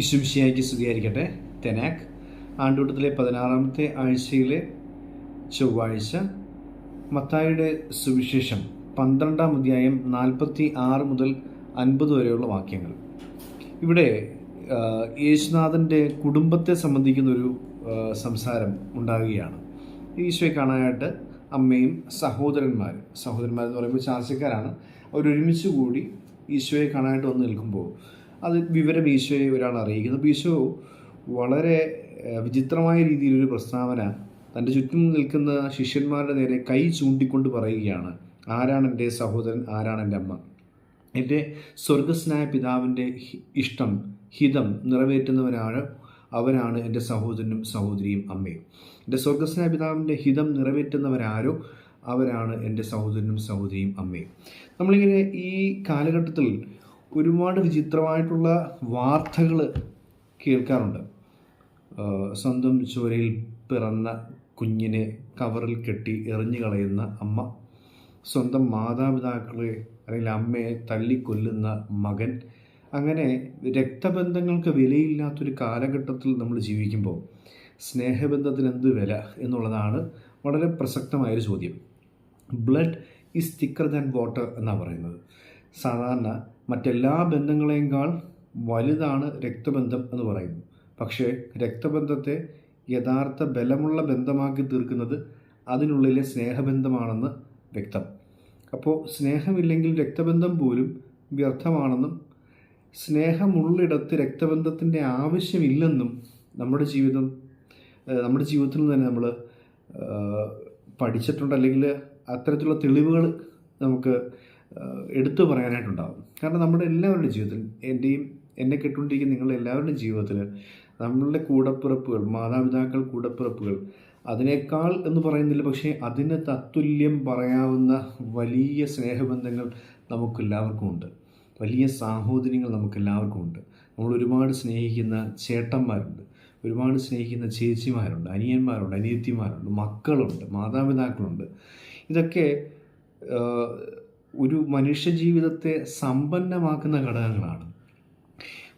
ഈശുമിശിയായിക്ക് സ്തുതിയായിരിക്കട്ടെ. തെനാക്ക് ആണ്ടുകൂട്ടത്തിലെ പതിനാറാമത്തെ ആഴ്ചയിലെ ചൊവ്വാഴ്ച മത്തായിയുടെ സുവിശേഷം പന്ത്രണ്ടാം അധ്യായം നാൽപ്പത്തി ആറ് മുതൽ അൻപത് വരെയുള്ള വാക്യങ്ങൾ. ഇവിടെ യേശുനാഥന്റെ കുടുംബത്തെ സംബന്ധിക്കുന്നൊരു സംസാരം ഉണ്ടാകുകയാണ് ഈശോയെ കാണാനായിട്ട് അമ്മയും സഹോദരന്മാരും സഹോദരന്മാരെന്ന് പറയുമ്പോൾ ചാർച്ചക്കാരാണ്. അവരൊരുമിച്ച് കൂടി ഈശോയെ കാണാനായിട്ട് വന്ന് നിൽക്കുമ്പോൾ അത് വിവരം ഈശോയെ ഒരാൾ അറിയിക്കുന്നു. അപ്പോൾ ഈശോ വളരെ വിചിത്രമായ രീതിയിലൊരു പ്രസ്താവന തന്റെ ചുറ്റും നിൽക്കുന്ന ശിഷ്യന്മാരുടെ നേരെ കൈ ചൂണ്ടിക്കൊണ്ട് പറയുകയാണ്. ആരാണ് എന്റെ സഹോദരൻ? ആരാണ് എന്റെ അമ്മ? എന്റെ സ്വർഗസ്നായ പിതാവിന്റെ ഇഷ്ടം ഹിതം നിറവേറ്റുന്നവനാണ് അവനാണ് എന്റെ സഹോദരനും സഹോദരിയും അമ്മയും. എന്റെ സ്വർഗസ്നായ പിതാവിന്റെ ഹിതം നിറവേറ്റുന്നവരാരോ അവരാണ് എന്റെ സഹോദരനും സഹോദരിയും അമ്മയും. നമ്മളിങ്ങനെ ഈ കാലഘട്ടത്തിൽ ഒരുപാട് വിചിത്രമായിട്ടുള്ള വാർത്തകൾ കേൾക്കാറുണ്ട്. സ്വന്തം ചോരയിൽ പിറന്ന കുഞ്ഞിനെ കവറിൽ കെട്ടി എറിഞ്ഞു കളയുന്ന അമ്മ സ്വന്തം മാതാപിതാക്കളെ അല്ലെങ്കിൽ അമ്മയെ തല്ലിക്കൊല്ലുന്ന മകൻ. അങ്ങനെ രക്തബന്ധങ്ങൾക്ക് വിലയില്ലാത്തൊരു കാലഘട്ടത്തിൽ നമ്മൾ ജീവിക്കുമ്പോൾ സ്നേഹബന്ധത്തിന് എന്ത് വില എന്നുള്ളതാണ് വളരെ പ്രസക്തമായൊരു ചോദ്യം. Blood is thicker than water എന്നാണ് പറയുന്നത്. സാധാരണ മറ്റെല്ലാ ബന്ധങ്ങളെക്കാൾ വലുതാണ് രക്തബന്ധം എന്ന് പറയുന്നു. പക്ഷേ രക്തബന്ധത്തെ യഥാർത്ഥ ബലമുള്ള ബന്ധമാക്കി തീർക്കുന്നത് അതിനുള്ളിലെ സ്നേഹബന്ധമാണെന്ന് വ്യക്തം. അപ്പോൾ സ്നേഹമില്ലെങ്കിൽ രക്തബന്ധം പോലും വ്യർത്ഥമാണെന്നും സ്നേഹമുള്ളിടത്ത് രക്തബന്ധത്തിന്റെ ആവശ്യമില്ലെന്നും നമ്മുടെ ജീവിതം നമ്മുടെ ജീവിതത്തിൽ തന്നെ നമ്മൾ പഠിച്ചിട്ടുണ്ട്. അല്ലെങ്കിൽ അത്തരത്തിലുള്ള തെളിവുകൾ നമുക്ക് എടുത്തു പറയാനായിട്ടുണ്ടാകും കാരണം നമ്മുടെ എല്ലാവരുടെ ജീവിതത്തിൽ എന്റെയും എന്നെ കെട്ടുകൊണ്ടിരിക്കുന്ന നിങ്ങളുടെ എല്ലാവരുടെയും ജീവിതത്തിൽ നമ്മളുടെ കൂടപ്പിറപ്പുകൾ മാതാപിതാക്കൾ കൂടപ്പിറപ്പുകൾ അതിനേക്കാൾ എന്ന് പറയുന്നില്ല. പക്ഷേ അതിന് തത്തുല്യം പറയാവുന്ന വലിയ സ്നേഹബന്ധങ്ങൾ നമുക്കെല്ലാവർക്കും ഉണ്ട് വലിയ സാഹോദര്യങ്ങൾ നമുക്കെല്ലാവർക്കും ഉണ്ട് നമ്മൾ ഒരുപാട് സ്നേഹിക്കുന്ന ചേട്ടന്മാരുണ്ട്. ഒരുപാട് സ്നേഹിക്കുന്ന ചേച്ചിമാരുണ്ട് അനിയന്മാരുണ്ട് അനിയത്തിമാരുണ്ട് മക്കളുണ്ട് മാതാപിതാക്കളുണ്ട്. ഇതൊക്കെ ഒരു മനുഷ്യ ജീവിതത്തെ സമ്പന്നമാക്കുന്ന ഘടകങ്ങളാണ്.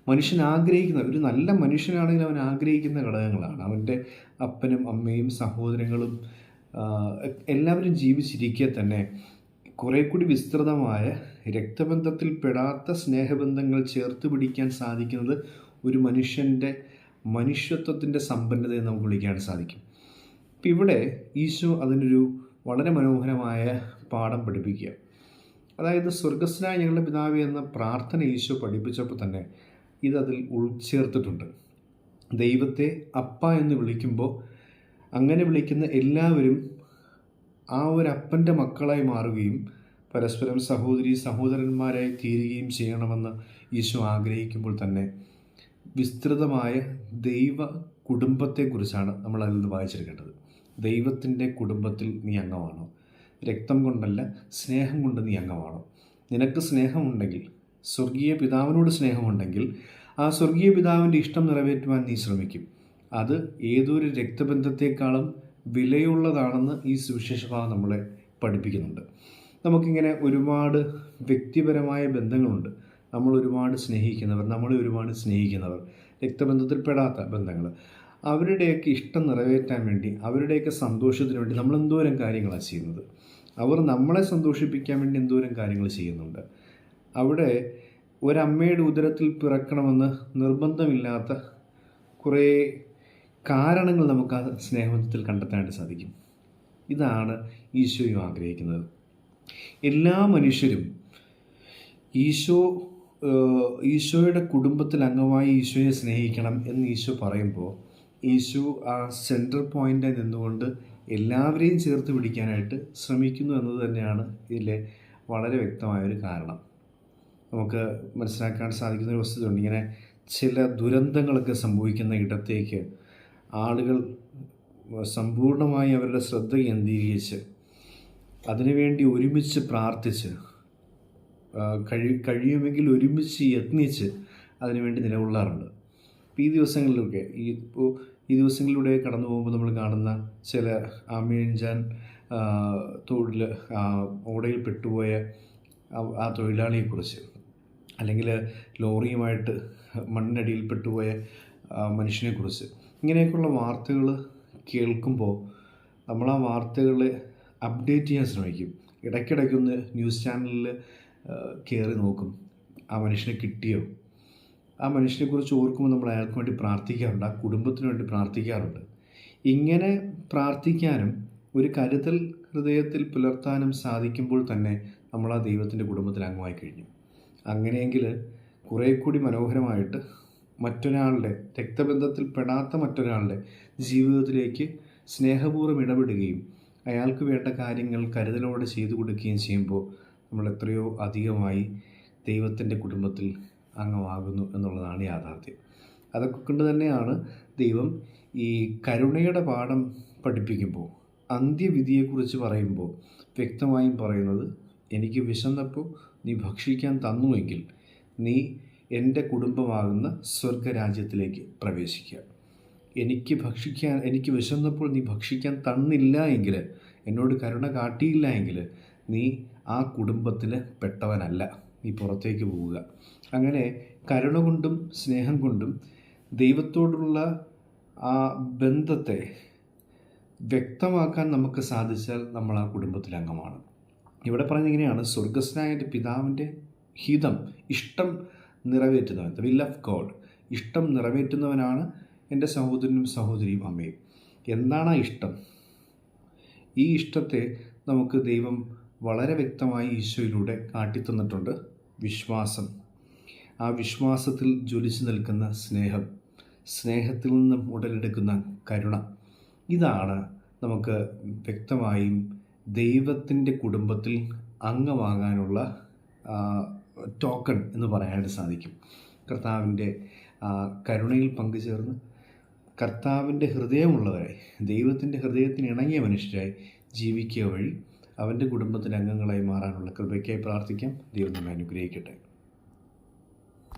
മനുഷ്യൻ ആഗ്രഹിക്കുന്ന ഒരു നല്ല മനുഷ്യനാണെങ്കിൽ അവൻ ആഗ്രഹിക്കുന്ന ഘടകങ്ങളാണ്. അവന്റെ അപ്പനും അമ്മയും സഹോദരങ്ങളും എല്ലാവരും ജീവിച്ചിരിക്കെ തന്നെ കുറെ കൂടി വിസ്തൃതമായ രക്തബന്ധത്തിൽ പെടാത്ത സ്നേഹബന്ധങ്ങൾ ചേർത്ത് പിടിക്കാൻ സാധിക്കുന്നത് ഒരു മനുഷ്യന്റെ മനുഷ്യത്വത്തിന്റെ സമ്പന്നതയെ നമുക്ക് വിളിക്കാൻ സാധിക്കും. ഇപ്പം ഇവിടെ ഈശോ അതിനൊരു വളരെ മനോഹരമായ പാഠം പഠിപ്പിക്കുക അതായത് സ്വർഗസ്നായ ഞങ്ങളുടെ പിതാവ് എന്ന പ്രാർത്ഥന ഈശോ പഠിപ്പിച്ചപ്പോൾ തന്നെ ഇതതിൽ ഉൾച്ചേർത്തിട്ടുണ്ട്. ദൈവത്തെ അപ്പ എന്ന് വിളിക്കുമ്പോൾ അങ്ങനെ വിളിക്കുന്ന എല്ലാവരും ആ ഒരു അപ്പന്റെ മക്കളായി മാറുകയും പരസ്പരം സഹോദരി സഹോദരന്മാരായി തീരുകയും ചെയ്യണമെന്ന് ഈശോ ആഗ്രഹിക്കുമ്പോൾ തന്നെ വിസ്തൃതമായ ദൈവ കുടുംബത്തെക്കുറിച്ചാണ് നമ്മൾ അതിൽ നിന്ന് വായിച്ചെടുക്കേണ്ടത്. ദൈവത്തിന്റെ കുടുംബത്തിൽ നീ അംഗമാണോ? രക്തം കൊണ്ടല്ല സ്നേഹം കൊണ്ട് നീ അംഗമാണോ നിനക്ക് സ്നേഹമുണ്ടെങ്കിൽ സ്വർഗീയ പിതാവിനോട് സ്നേഹമുണ്ടെങ്കിൽ ആ സ്വർഗീയ പിതാവിന്റെ ഇഷ്ടം നിറവേറ്റുവാൻ നീ ശ്രമിക്കും. അത് ഏതൊരു രക്തബന്ധത്തെക്കാളും വിലയുള്ളതാണെന്ന് ഈ സുവിശേഷഭാഗം നമ്മളെ പഠിപ്പിക്കുന്നുണ്ട്. നമുക്കിങ്ങനെ ഒരുപാട് വ്യക്തിപരമായ ബന്ധങ്ങളുണ്ട്. നമ്മൾ ഒരുപാട് സ്നേഹിക്കുന്നവർ നമ്മളെ ഒരുപാട് സ്നേഹിക്കുന്നവർ രക്തബന്ധത്തിൽ പെടാത്ത ബന്ധങ്ങൾ. അവരുടെയൊക്കെ ഇഷ്ടം നിറവേറ്റാൻ വേണ്ടി അവരുടെയൊക്കെ സന്തോഷത്തിന് വേണ്ടി നമ്മൾ എന്തോരം കാര്യങ്ങളാണ് ചെയ്യുന്നത്. അവർ നമ്മളെ സന്തോഷിപ്പിക്കാൻ വേണ്ടി എന്തോരം കാര്യങ്ങൾ ചെയ്യുന്നുണ്ട്. അവിടെ ഒരമ്മയുടെ ഉദരത്തിൽ പിറക്കണമെന്ന് നിർബന്ധമില്ലാത്ത കുറേ കാരണങ്ങൾ നമുക്ക് ആ സ്നേഹബന്ധത്തിൽ കണ്ടെത്താനായിട്ട് സാധിക്കും. ഇതാണ് ഈശോയും ആഗ്രഹിക്കുന്നത്. എല്ലാ മനുഷ്യരും ഈശോ ഈശോയുടെ കുടുംബത്തിൽ അംഗമായി ഈശോയെ സ്നേഹിക്കണം എന്ന് ഈശോ പറയുമ്പോൾ ഈശോ ആ സെൻട്രൽ പോയിന്റിൽ നിന്നുകൊണ്ട് എല്ലാവരെയും ചേർത്ത് പിടിക്കാനായിട്ട് ശ്രമിക്കുന്നു എന്നത് തന്നെയാണ് ഇതിലെ വളരെ വ്യക്തമായൊരു കാരണം. നമുക്ക് മനസ്സിലാക്കാൻ സാധിക്കുന്ന ഒരു വസ്തുതയുണ്ട്. ഇങ്ങനെ ചില ദുരന്തങ്ങളൊക്കെ സംഭവിക്കുന്ന ഇടത്തേക്ക് ആളുകൾ സമ്പൂർണമായി അവരുടെ ശ്രദ്ധ കേന്ദ്രീകരിച്ച് അതിനുവേണ്ടി ഒരുമിച്ച് പ്രാർത്ഥിച്ച് കഴി കഴിയുമെങ്കിൽ ഒരുമിച്ച് യത്നിച്ച് അതിനുവേണ്ടി നിലകൊള്ളാറുണ്ട്. ഈ ദിവസങ്ങളിലൊക്കെ ഈ ഇപ്പോൾ ഈ ദിവസങ്ങളിലൂടെ കടന്നു പോകുമ്പോൾ നമ്മൾ കാണുന്ന ചില ആമേഞ്ചാൻ തൊഴിൽ ഓടയിൽ പെട്ടുപോയ ആ- തൊഴിലാളിയെക്കുറിച്ച് അല്ലെങ്കിൽ ലോറിയുമായിട്ട് മണ്ണിനടിയിൽ പെട്ടുപോയ മനുഷ്യനെക്കുറിച്ച് ഇങ്ങനെയൊക്കെയുള്ള വാർത്തകൾ കേൾക്കുമ്പോൾ നമ്മൾ ആ വാർത്തകളെ അപ്ഡേറ്റ് ചെയ്യാൻ ശ്രമിക്കും. ഇടയ്ക്കിടയ്ക്കൊന്ന് ന്യൂസ് ചാനലിൽ കയറി നോക്കും. ആ മനുഷ്യനെ കിട്ടിയോ? ആ മനുഷ്യനെക്കുറിച്ച് ഓർക്കുമ്പോൾ നമ്മൾ അയാൾക്ക് വേണ്ടി പ്രാർത്ഥിക്കാറുണ്ട് ആ കുടുംബത്തിന് വേണ്ടി പ്രാർത്ഥിക്കാറുണ്ട്. ഇങ്ങനെ പ്രാർത്ഥിക്കാനും ഒരു കരുതൽ ഹൃദയത്തിൽ പുലർത്താനും സാധിക്കുമ്പോൾ തന്നെ നമ്മൾ ആ ദൈവത്തിന്റെ കുടുംബത്തിൽ അംഗമായി കഴിഞ്ഞു. അങ്ങനെയെങ്കിൽ കുറേ കൂടി മനോഹരമായിട്ട് മറ്റൊരാളുടെ രക്തബന്ധത്തിൽ പെടാത്ത മറ്റൊരാളുടെ ജീവിതത്തിലേക്ക് സ്നേഹപൂർവം ഇടപെടുകയും അയാൾക്ക് വേണ്ട കാര്യങ്ങൾ കരുതലോടെ ചെയ്തു കൊടുക്കുകയും ചെയ്യുമ്പോൾ നമ്മൾ എത്രയോ അധികമായി ദൈവത്തിന്റെ കുടുംബത്തിൽ അംഗമാകുന്നു എന്നുള്ളതാണ് യാഥാർത്ഥ്യം. അതൊക്കെ കൊണ്ട് തന്നെയാണ് ദൈവം ഈ കരുണയുടെ പാഠം പഠിപ്പിക്കുമ്പോൾ അന്ത്യവിധിയെക്കുറിച്ച് പറയുമ്പോൾ വ്യക്തമായും പറയുന്നത് എനിക്ക് വിശന്നപ്പോൾ നീ ഭക്ഷിക്കാൻ തന്നുവെങ്കിൽ നീ എന്റെ കുടുംബമാകുന്ന സ്വർഗരാജ്യത്തിലേക്ക് പ്രവേശിക്കുക. എനിക്ക് ഭക്ഷിക്കാൻ എനിക്ക് വിശന്നപ്പോൾ നീ ഭക്ഷിക്കാൻ തന്നില്ല എങ്കിൽ എന്നോട് കരുണ കാട്ടിയില്ല എങ്കിൽ നീ ആ കുടുംബത്തിൽ പെട്ടവനല്ല. നീ പുറത്തേക്ക് പോവുക. അങ്ങനെ കരുണ കൊണ്ടും സ്നേഹം കൊണ്ടും ദൈവത്തോടുള്ള ആ ബന്ധത്തെ വ്യക്തമാക്കാൻ നമുക്ക് സാധിച്ചാൽ നമ്മൾ ആ കുടുംബത്തിലെ അംഗമാണ്. ഇവിടെ പറയുന്നത് ഇങ്ങനെയാണ് സ്വർഗസ്നായ പിതാവിന്റെ ഹിതം ഇഷ്ടം നിറവേറ്റുന്നവൻ ദ വിൽ ഓഫ് ഗോഡ്. ഇഷ്ടം നിറവേറ്റുന്നവനാണ് എന്റെ സഹോദരനും സഹോദരിയും അമ്മയും. എന്താണ് ആ ഇഷ്ടം? ഈ ഇഷ്ടത്തെ നമുക്ക് ദൈവം വളരെ വ്യക്തമായി ഈശോയിലൂടെ കാട്ടിത്തന്നിട്ടുണ്ട്. വിശ്വാസം. ആ വിശ്വാസത്തിൽ ജ്വലിച്ചു നിൽക്കുന്ന സ്നേഹം സ്നേഹത്തിൽ നിന്നും ഉടലെടുക്കുന്ന കരുണ. ഇതാണ് നമുക്ക് വ്യക്തമായും ദൈവത്തിന്റെ കുടുംബത്തിൽ അംഗമാകാനുള്ള ടോക്കൺ എന്ന് പറയാനായിട്ട് സാധിക്കും. കർത്താവിന്റെ കരുണയിൽ പങ്കുചേർന്ന് കർത്താവിന്റെ ഹൃദയമുള്ളവരായി ദൈവത്തിന്റെ ഹൃദയത്തിന് ഇണങ്ങിയ മനുഷ്യരായി ജീവിക്കുക വഴി അവന്റെ കുടുംബത്തിലെ അംഗങ്ങളായി മാറാനുള്ള കൃപയ്ക്കായി പ്രാർത്ഥിക്കാം. ദൈവം നമ്മെ അനുഗ്രഹിക്കട്ടെ.